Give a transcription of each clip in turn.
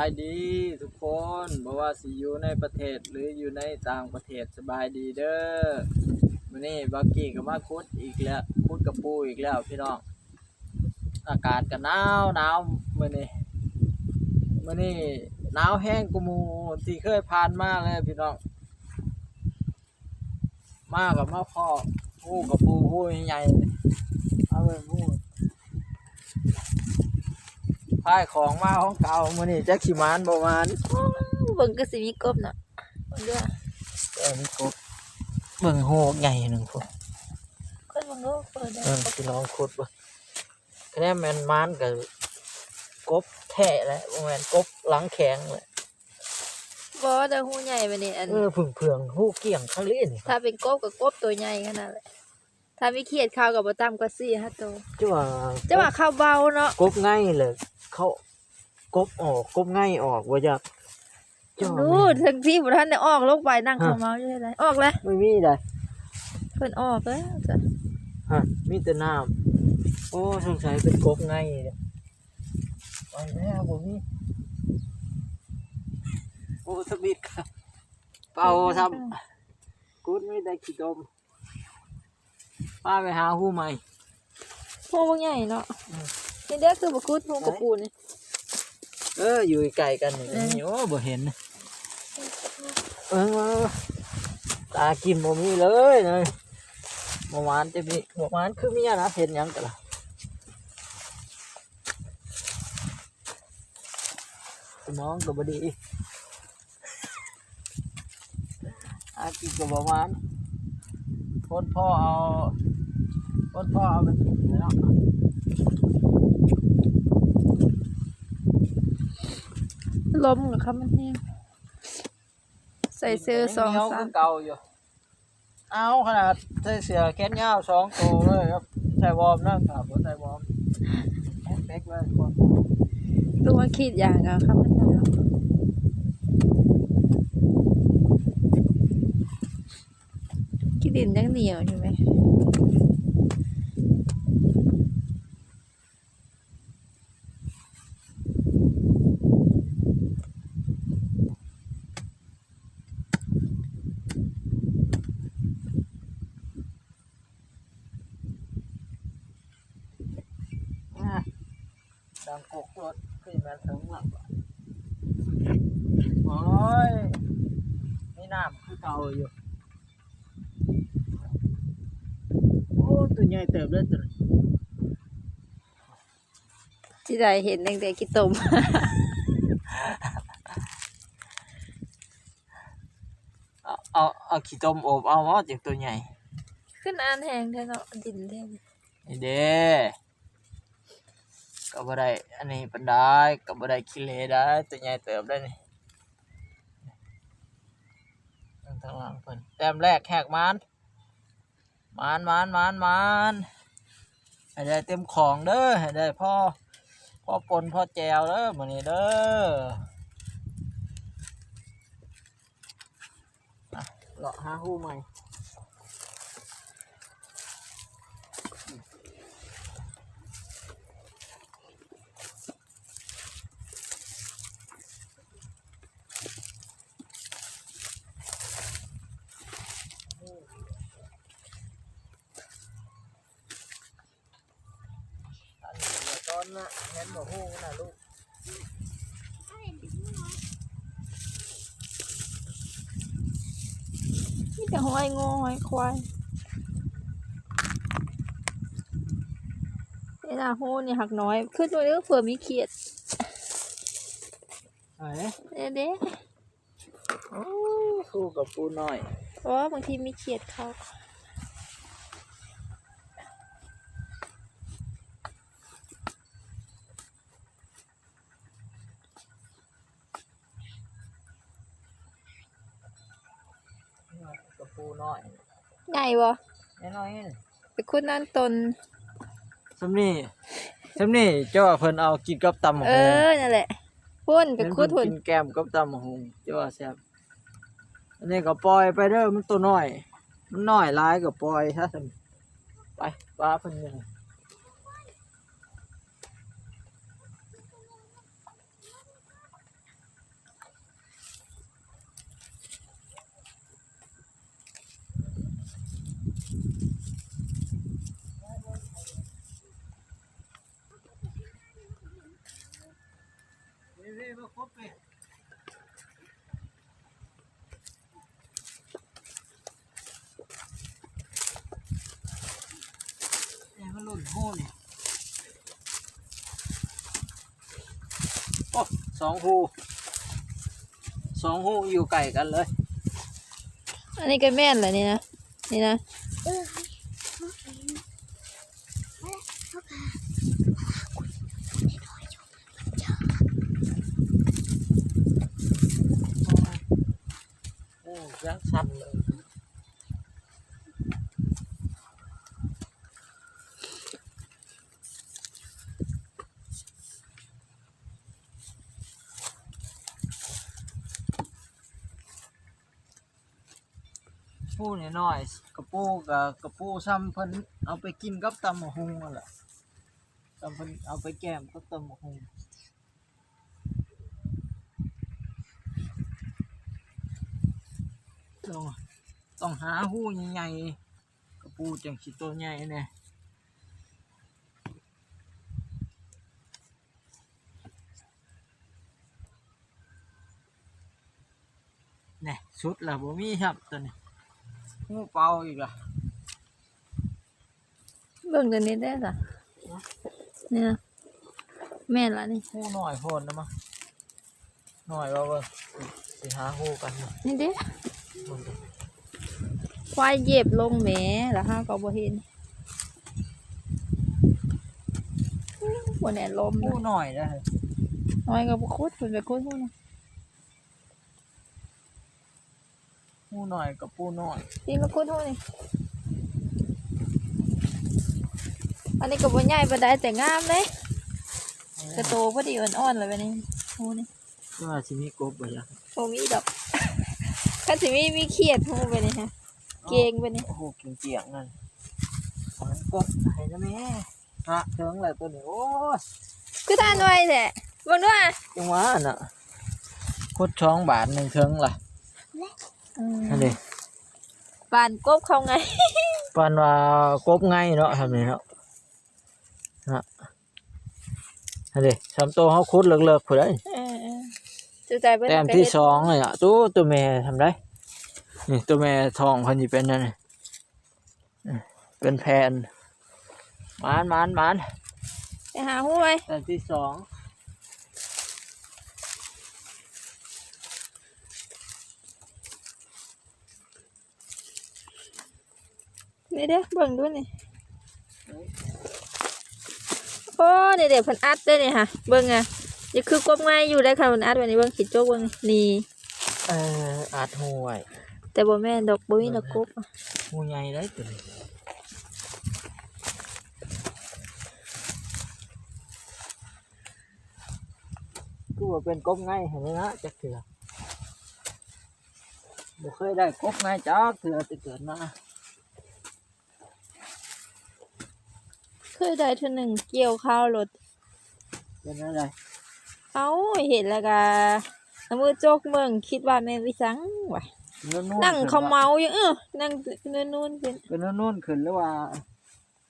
ายดีทุกคนบ่ว่าสิอยู่ในประเทศหรืออยู่ในต่างประเทศสบายดีเด้อมื้อนี้บักกี้ก็มาคุดอีกแล้วคุดกับปูอีกแล้วพี่น้อง อากาศก็หนาวหนาวมื้อนี้มื้อนี้หนาวแห้งกว่าหมู่ที่เคยผ่านมาเลยพี่น้อง มากับมาพ่อปูกับปูปูใหญ่ๆเอาไปปูายของมาของเก่ามื้อนี้จักสิมานบ่มานเบิ่งก็สิมีกบเนาะเบิ่งเด้อเออมีกบเบิ่งโหกใหญ่หนึ่งพวกค่อยเบิ่งเด้อเปิดได้เออพี่น้องขุดเบ่งคะแนนแมนมานกับกบแท้แหละบ่แม่นกบหลังแข็งเลยบ่แต่หูใหญ่ไปนี่อันเออผึ่งเพืองๆหูเกี่ยงคาลินถ้าเป็นกบก็กบตัวใหญ่ขนาดแหละ ถ้ามีเขียดข้าวก็บ่ต่ำกว่า4 5ตัวจ้าว่าจะว่าข้าวเบาเนาะกบง่ายเลยเขากบออกกบง่ายออกว่าจะจ้าดูถึงที่บ่ทันได้ออกลงไปนั่งข้าวเมาอยู่ได้ออกแล้วไม่มีเลยเพิ่นออกแล้วจ้ะฮะมีแต่น้ำโอ้สงสัยเป็นกบง่ายเลยไปแล้วผมมีโอ้สบิดครับเป่าทำกูดไม่ได้ขี้ดม ป้าไปหาหูใหม่หูบ่ใหญ่เนาะนี่เด้อคือบ่คุดหูกระปูนี่เอออยู่ไกลกันนี่เออโอ้บ่เห็นนะเออมาตากินบ่มีเลยเลยเมื่อวานจะมีเมื่อวานคือมีอะนะเห็นหยังกันล่ะสมองก็บ่ดีอากินก็บ่หวานคนพ่อเอา คนพ่อเอาไปกินแล้วลมกับคำมันแห้งใส่เสื้อสองเหนียวสาคืมเก่าอยู่ เอาขนาดใส่เสื้อแขนยาวสองตัวเลยครับใส่วอร์มนะครับผมใส่วอร์มแอนเป๊กเลยคนตัวขีดอย่างกับคำมันหนาวขี้ดินยังเหนียวอยู่ไหม อะดังกกรถขึ้นมาถึงหลังโอ้ยไม่น้ำคือเก่าอยู่ โอ้ตัวใหญ่เติบเลยตัวนี้ ที่ใดเห็นตั้งแต่ขี้ตมเอาเอาเอาขี้ต้มโอบเอาว่าจากตัวใหญ่ ขึ้นอ่านแหงแท้เนาะดินแท้นี่เด้ก็บ่ได้อันนี้ปันได้ก็บ่ได้ขี้เหร่ได้ตัวใหญ่เติบได้นี่ตั้งทางหลังเพิ่นแต้มแรกแหกมันมันมันมันมันให้ได้เต็มของเด้อให้ได้พ่อ พ่อปนพ่อแจวเด้อมื้อนี้เด้อเลาะหาหู้ใหม่ นี้ตอนน่ะเห็นบ่ฮู้นะลูกนี่แต่ห้อยงอห้อยควายนี่นะหูนี่หักน้อย ขึ้นตัวนี้ก็เผื่อมีเขียดไหนเด้เด้โอ้ยคู่กับปูน้อยเพราะว่าบางทีมีเขียดเขา กับปูน้อย ใหญ่บ่น้อยๆนี่ไปคุดนั่นตนสำนี่สำนี่เจ้าว่าเพิ่นเอากินกับตำบักเอหุ่งอนั่นแหละพุ่นไปเห็นคุเพิ่ดนหุ่นกินแกมกับตำบักหุ่งเจ้าว่าแซ่บอันนี้ก็ปล่อยไปเด้อมันตัวน้อย มันน้อยหลายก็ปล่อยซะซั่นไปปลาเพิ่นยัง พี่มาครบไปเนี่ยมันหล่นโห่เนี่ยโอ้สองหูสองหูอยู่ไก่กันเลย อันนี้ก็แม่นเหรอนี่นะ นี่นะโอ้ยักษ์ชันเลยปูเนี่ยน้อยกระปูกับกระปูซ้ำเพิ่นเอาไปกินกับตำมะฮุงนั่นแหละซ้ำเพิ่นเอาไปแกมกับตำมะฮุง ต้องต้องหาหูใหญ่ๆกระปูจังสิตัวใหญ่เนี่ยเนี่ยสุดละบ่มีครับตัวนี้หูเป่าอีกละเบิ่งตัวนี้ได้จ้ะนี่นะแม่นละนี่หูหน่อยโพนนะมั้งหน่อยว่าเบิ่งสิหาหูกันนะนี่เด้เบิ่งดู ควายเหยียบลงแหมแล้วห้าก็บ่เห็นบนแอนลมหูนะหน่อยนะน้อยก็บ่คุดคุณไปคุดพูดนะหูหน่อยกับปูหน่อยพี่มาคุดพูดนี่อันนี้ก็บ่ใหญ่ปานใดแต่งามเลยกระโตพอดีอ่อนๆเลยแบบนี้หูนี่ก็ว่าสิมีกบบ่ยังโอ้มีดอก คันสิมีมีเขียดหูไปนี่ฮะ เก่งไปนี่โอ้โหเก่งเจียงนั่นเอามันกบให้นะแม่ฮะเถิงเลยตัวนี้โอ้ยคือทานไว้แท้เบิ่งด้วยจังหวะน่ะโคตรช่องบาทหนึ่งเถิงล่ะอืมนั่นดิปานกบเขาไงปานว่ากบไงเนาะทำนี่เนาะฮะนั่นดิสามตัวเขาคุดเลิกๆผู้ใดเออเออ จูใจเบิ่งแต้มที่สองเลยอะตัวตัวแม่ทำได้ นี่ตัวแม่ทองคนนี้เป็นนั่นนี่นี่เป็นแผ่นมานมานมานไปหาหูไว้แต้มที่สองนี่เด้อเบิ่งดูนี่โอ้นี่เดี๋ยวเพิ่นอัดได้นี่ค่ะ เบิ่งอะ นี่คือกบง่ายอยู่ได้ค่ะเพิ่นอัดไว้นี่เบิ่งขีดโจกเบิ่งนี่เอ่ออาดหูไว้แต่บ่แม่นดอกบ่มีดอกกบอะหูใหญ่ได้ตัวนี้กูว่าเป็นกบไงเห็นไหมนะจักเถื่อบ่เคยได้กบไงจักเถื่อจะเกิดมาเคยได้เทื่อหนึงเกี่ยวข้าวรถเป็นอะไร เอ้าเห็นแล้วก็เอามือโจกเบิ่งคิดว่าแม่นวิสังว่ะนุ่นนั่งเขาเมาอยู่เออนั่งนู่นๆเป็นเป็นนุ่นๆขึ้นหรือว่า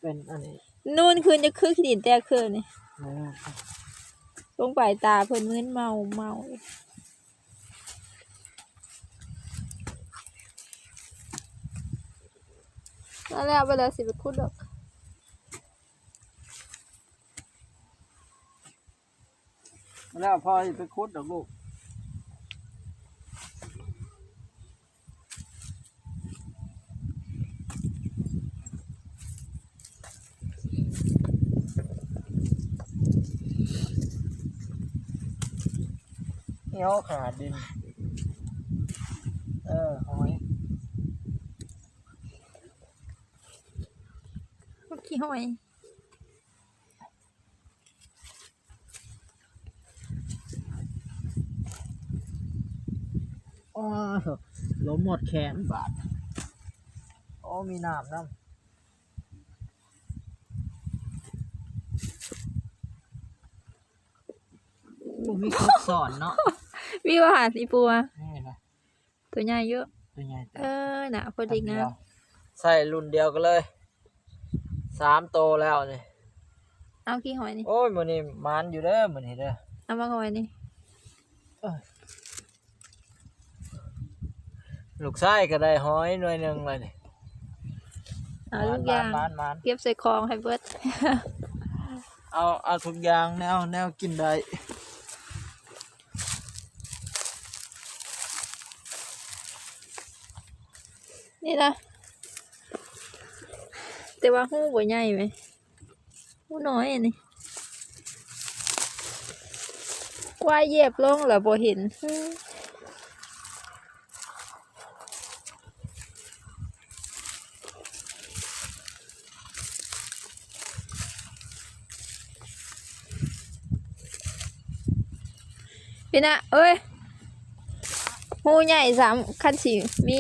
เป็นอันนี้นู่นคืนจะคือขีดินแต่คืนนี่อืมลงไปตาเพิ่นมึนเมาเมาแล้วแล้วไปเลยสิไปคุดดอก แล้วพ่อจะไปคุดดอกลูกเหนียวขาดดิน เออหอยขี้หอย ล้มหมดแขนบาดโอ้มีน้ำน้ำโอ้มีครบสอนเนาะวิวาหาสีปัวนี่นะตัวใหญ่เยอะ ตัวใหญ่เออน่ะพอดีงามใส่รุ่นเดียวกันเลยสามโตวแล้วนี่เอาขี้หอยนี่โอ้ยมือนี้มันอยู่เด้อมือนี้เด้อเอามาหอยนี่ ลูกชายก็ได้ห้อยหน่วยหนึ่งเลยนี่เอาทุกอย่างมานมานเก็บใส่คลองให้เบิด เอาเอาทุกอย่างแนวแนวกินได้นี่นะแต่ว่าหูบ่ใหญ่ไหมหูน้อยอันนี่ว่าเหยียบลงแล้วบ่เห็น พี่นะเอ้ยหูใหญ่สามคันสีมี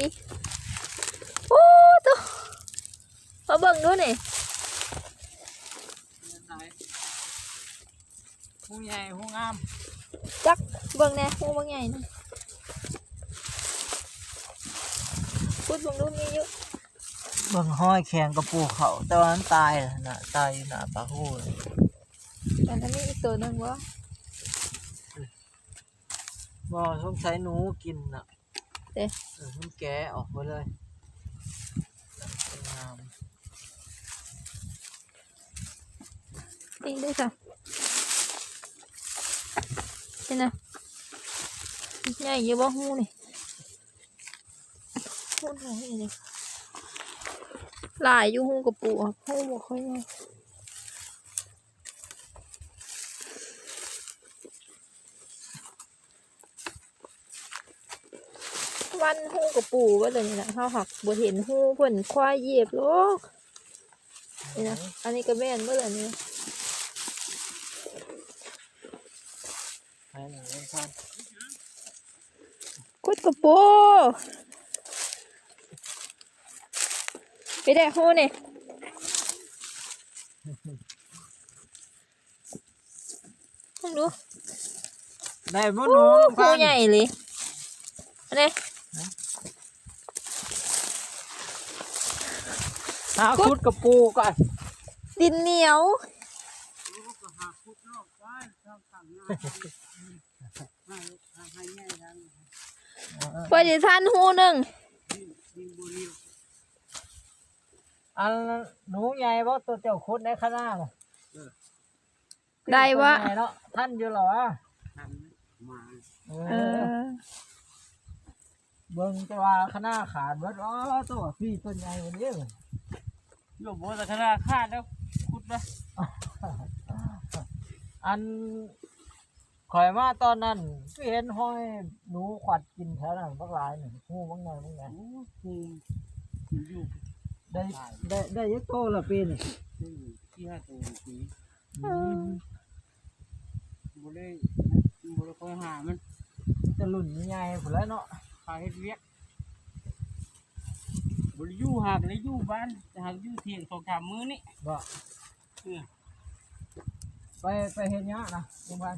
โอ้ตัวมาเบิ่งดูนี่หูใหญ่หูงามจักเบิ่งแน่หูเบิ่งใหญ่นะพูดเบิ่งดูมีอยู่เบิ่งห้อยแข็งกับปูเขาแต่ว่ามันตายแล้วนะตายอยู่หน้าปากหูเลยแต่นั้นมีอีกตัวหนึงวะ บ่สงสัยหนูกินน่ะเด้เออมันแกะออกไปเลยงามนี่ด้วยค่ะนี่นะใหญ่อยู่บ่หูนี่หูน้อยนี่หลายอยู่หูกับปูอะหูบ่ค่อยใหญ่ วันหูกับปูว่าแต่นี่นะเฮาหักบ่เห็นหูเพิ่นควายเหยียบโลกนี่นะอันนี้ก็แม่นบ่ล่ะนี่ให้หนูเล่นท่านกดกระโปรงไปได้หูนี่ลองดูได้บ่หโอ้นูน้องหูพันใหญ่เลยอันนี้ หาคุดกับปูก่อนดินเหนียวพอดีท่านหูหนึ่งอันหนูใหญ่บ่ตัวเจ้าคุดในข้างหน้าน่ะได้วะตัวใหญ่เนาะท่านอยู่เหรอวะเอเอออเบิ่งจะว่าข้างหน้าขาดเบิดอ๋อตัวพี่ต้นใหญ่กวันนี้ หลบบัวแต่ขนาดขาดแล้วขุดไปอันข่อยมาตอนนั้นก็เห็นห้อยหนูขวัดกินแถวนั้นบักหลายหนึ่งหูบักไงบักไงโอ้ภูมิมันอยู่ได้ได้ได้ยักโตละปีนี่ที่ที่ห้าตัวปีอืมบัได้บัได้คอยหามันมันจะรุ่นใหญ่ผุนแล้วเนาะขายเฮ็ดเวียก บัได้อยู่หากเลยอยู่บ้านแต่หากอยู่เที่ยงสองสามมื้อนี่บ่เออไปไปเห็นเนี้ยงนะลุงพัน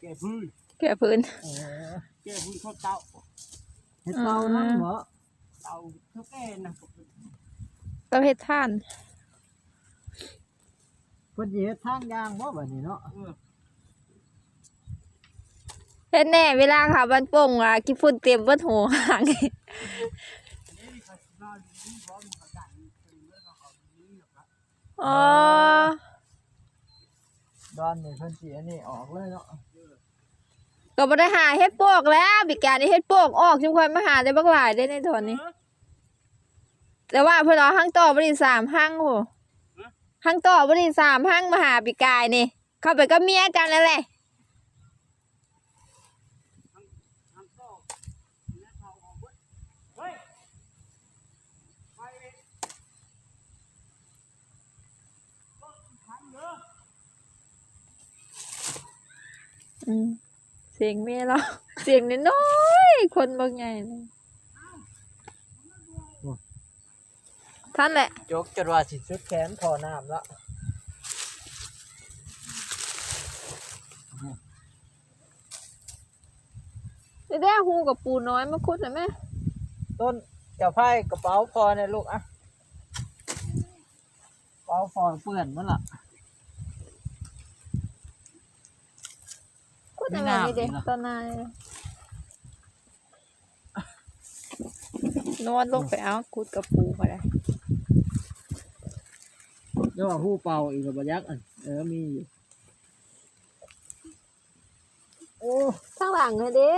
แก่พื้นแก่พื้นเออแก่พื้นเขาเต้าเห็ดเตานั่นเหรอเต้าเท่าแก่นะประเภทท่านเพิ่นสิเฮ็ดทางยางบ่บัดนี้เนาะเออเฮ็ดแน่เวลาค่ะบันโป่งอะกินฝุ่นเต็มเบิดหัวหางนี่เขาน อนอยู่นี่พร้อมเขาดันตื่นแล้วเขาเขานี่หรอกครับอ๋อดอนนี่เพิ่นสิอันนี้ออกเลยเนาะก็บ่ได้หาเฮ็ดโปกแล้วบิการนี่เฮ็ดโปกออกจุมค่อยมาหาได้บักหลายได้ในตอนนี้เออแต่ว่าเพิ่นเอาหั่งต่อบ่ได้สามหั่งโหฮะหั่งต่อบ่ได้สามหั่งมาหาบิกายนี่ เข้าไปกับเมียกันนั่นแหละ ทำโซ่แล้วเขาออกเบิดเฮ้ยไปเลยก็ทันเด้อ อืมเสียงเมียเรา เสียงน้อยๆคนบางใหญ่เลยท่านแหละจกจนว่าสิสุดแขนพอน้ำละได้ได้หูกับปูน้อยมาคุดหน่อยไหมต้นเจ้าไพ่กระเป๋าพอเนี่ยลูกอะกระเป๋าพอเปื้อนมันล่ะ คุดแต่แม่นี่เด็กตอนนายนอนลงไปเอากุดกับปูมาได้เดี๋ยวว่าผู้เป่าอีกกับบยักอันเออมีอยู่โอ้ข้างหลังเลยเด้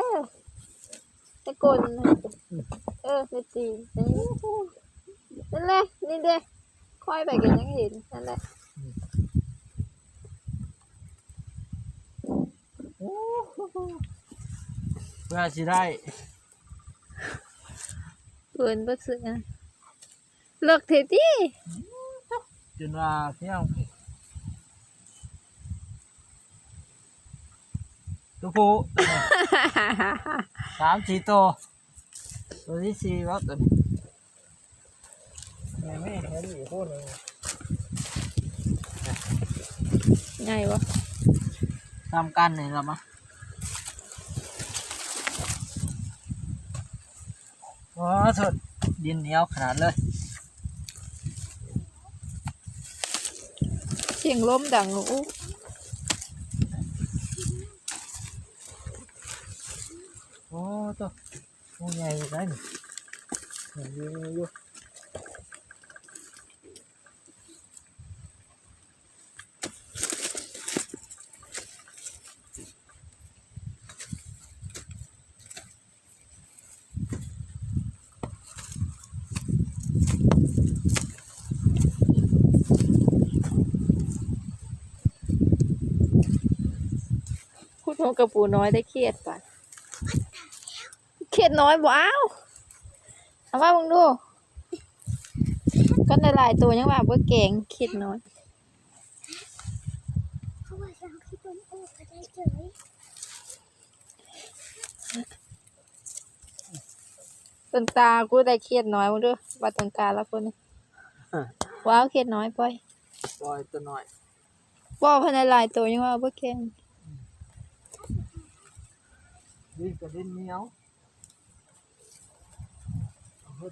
ตะโกนน่ะเออในจีนนี่นั่นแหละนี่เด้ค่อยไปกันยังเห็นนั่นแหละ เพื่อสิได้เปินบ่ซื้อนะเลิกเทตี้จนว่าเที่ยงตัวผู้สามสี่ตัวตัวที่สี่ว่าตัวนี้ยังไม่เห็นอีกคนหนึ่งไงวะ ทำกันนี่ละมั้งว้าสุดดินเหนียวขนาดเลย เสียงลมดังอู้โอ้ตัวโอ้ใหญ่อยู่ได้นี่เห็นอยู่อยู่ พูดโทกับปูน้อยได้เครียดป่ะเครียดน้อยว้าวเอาว่ามึงดูก็ในหลายตัวยังว่าบ่เก่งเครียดน้อยเขาว่าสามที่ต้นโอ้ก็ได้เจยต้นตากูได้เครียดน้อยมึงดูว่าต้นตาแล้วคนนี้ว้าวเครียดน้อยป่อยปล่อยตัวหน่อยบ่ภายในหลายตัวยังว่าบ่เก่งดินกับดินเหนียวเอาเฮ็ด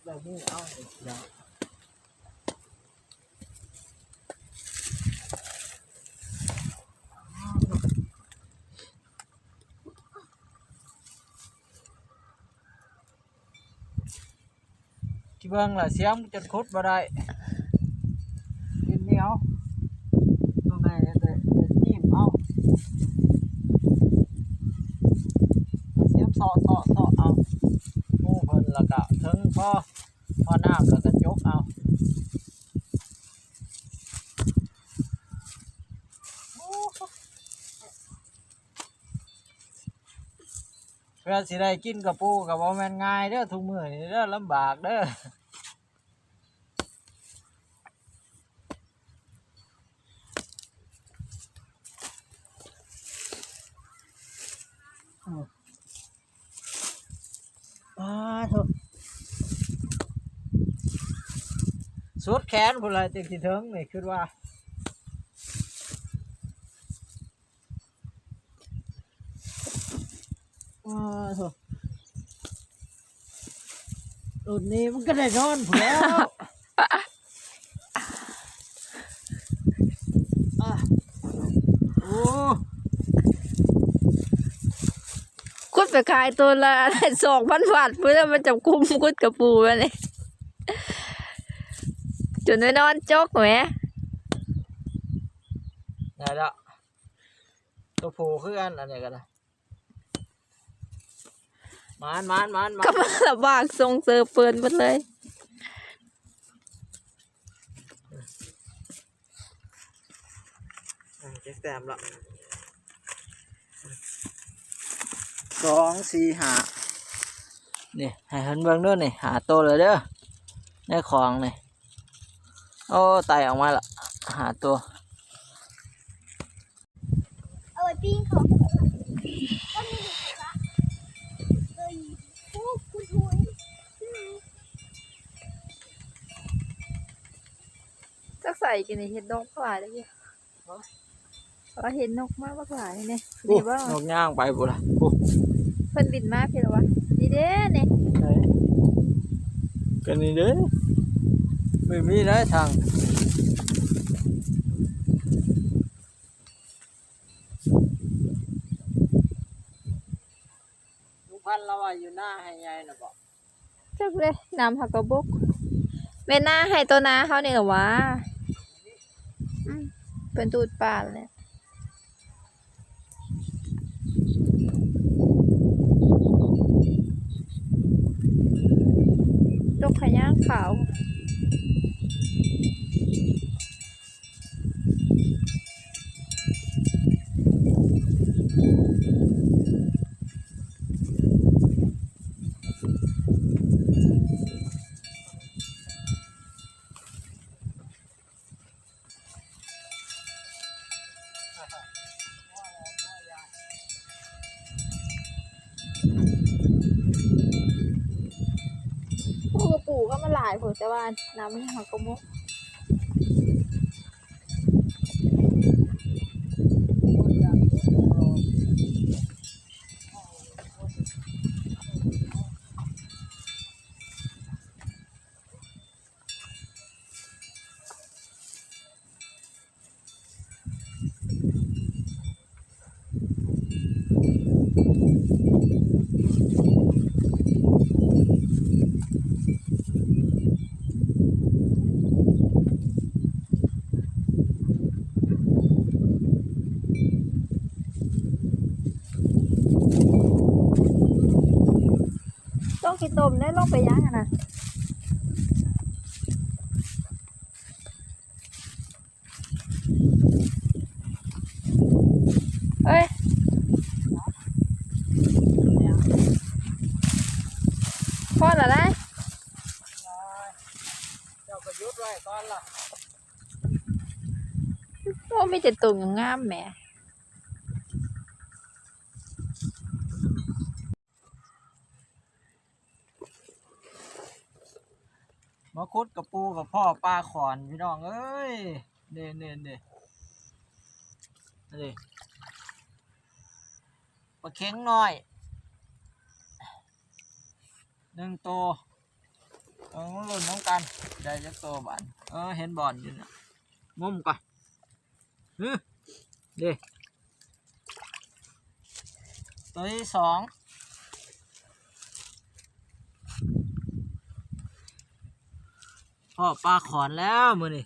แบบนี้เอาเดี๋ยวที่เบิ่งล่ะเสียงจนคุดบ่ได้ดินเหนียวตรงไหนจะจะจิ้มเอา เสียบเสาะเสาะเสาะเอาหมู่เพิ่นแล้วก็ถึงพอพอน้ำแล้วก็จกเอาเพื่อ สิได้กินกับปูกับบ่แม่นง่ายเด้อทุกมื้อนี่เด้อลำบากเด้ออ้าโถสุดแขนพุ่นล่ะจังสิถึงนี่คิดว่าอ้าโถ รุ่นนี้มันก็ได้นอนพุ่นแล้วอะโอ้กุดไปขายตัวละสองพันบาทเพื่อมาจับกุมกุดกับปูมาเลยจนไปนอนจกแหมได้แล้วตัวผูคืออันอันนี้ก็ได้ มานมานมานมาก็มาลำบากทรงเซอร์เปินหมดเลย อะเจ๊แต้มละสองสี่หานี่ให้เห็นเบิ่งเด้วยนี่หาตัวเลยเด้อในของนี่โอ้ไตออกมาละหาตัว เอาไว้ปิ้งเขาก็มีเด็กละเอ้ยโอ้คุณหวย จั กใส่กินในเห็ดนกหลายเลยเนี่ยว่าเห็นนกมากมากหลายเนี่ยอู้ดีว่านกย่างไปบุละอู้เพิ่นบินมาเพี่นวะดีเด้เนี่ยไหนกันนี่เด้อไม่มีได้ทางพันธุ์เราว่าอยู่หน้าให้ยายน่ะบอกจักเลยน้ำผักกระบกแม่นาให้ตัวนาเขาเนี่ยเหรอวะอืม เป็นตูดป่าเลยลูกขย่างขาว หลายผลแต่ว่าน้ำมันหักกระมุก ต้องกินต้มได้ลงไปย่างอะนะเอ้ยพอและได้เจ้าก็หยุดไว้ก่อนล่ะโอ้มีแต่ตุ่มงามๆแหม คุดกับปูกับพ่อปลาขอนพี่น้องเอ้ยเด่นเด่นเด่นนี่ปลาเข็งหน้อยหนึ่งตัวเออรุ่นน้องกันได้จักตัวบานเออเห็นบอลอยู่นะงมก่อนเฮ้ยเด้ตัวที่สอง พ่อปลาขอนแล้วมือนี่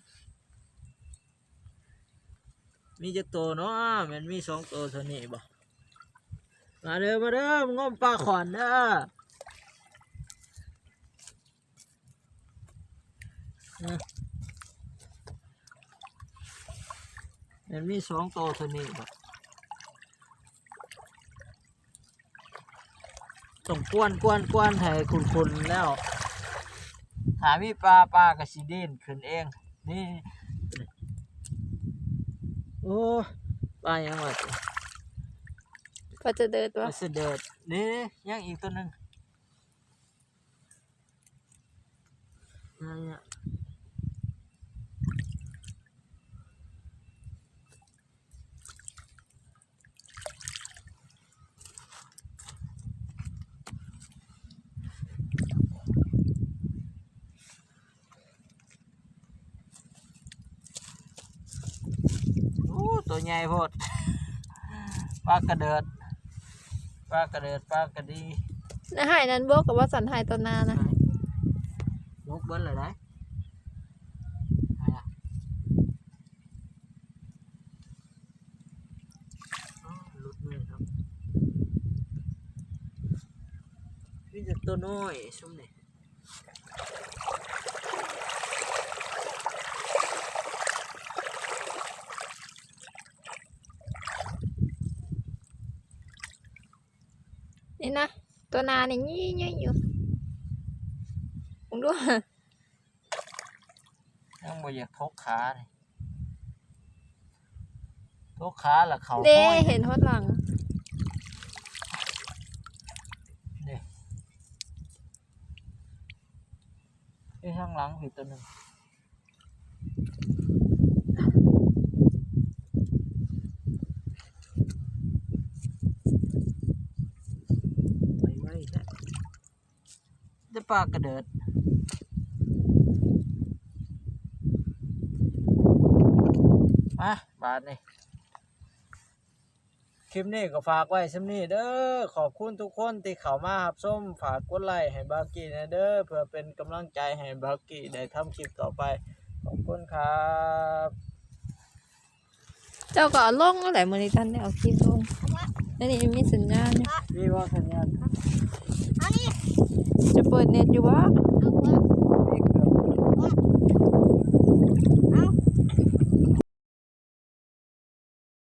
มีจะโตวเนาะมันมีสองตัวเท่านี้บ่มาเด้อมาเด้องมปลาขอนเด้อมันมีสองตัวเท่านี้บ่ต้องกวนกวนกวนให้คุณๆแล้ว ถามพี่ปลาปลากระสีเด่นขึ้นเอง นี่ โอ้ปลายังไงพอจะเดินปวะลาเสด็จนี่ยังอีกตัวหนึ่งนั่นน่ะโอ้ตัวให ญ่โพดปลากระเดิดปลากระเดิดปลากระดีนะหายนั้นบวกกับว่าสันหายตัวนานะนกเบิ้ลเลยได้ไหนล่ะอ๋อหลุดมือครับนี่จะตัวน้อยซุ่มนี่นี่นะ ตัวนานี่ยี่ยี่อยู่ผมดูยังบ่อยากทกขาเลยทกขาละเขาเด้ห้อยเห็นทดหลังที่ข้างหลังอีกตัวหนึ่งไปไว้แท้ได้ ปลากระเดิดมาบาทนี่คลิปนี้ก็ฝากไว้สำนี้เด้อขอบคุณทุกคนที่เข้ามารับชมฝากกดไลค์ให้บากี้นะเด้อเพื่อเป็นกำลังใจให้บากี้ได้ทำคลิปต่อไป ขอบคุณครับ เจ้าก็เอาลงแล้วแหละมื้อนี้ท่านได้เอาคลิปลงแล้วนี่มีสัญญาณอยู่ พี่ว่าสัญญาณ เอานี่จ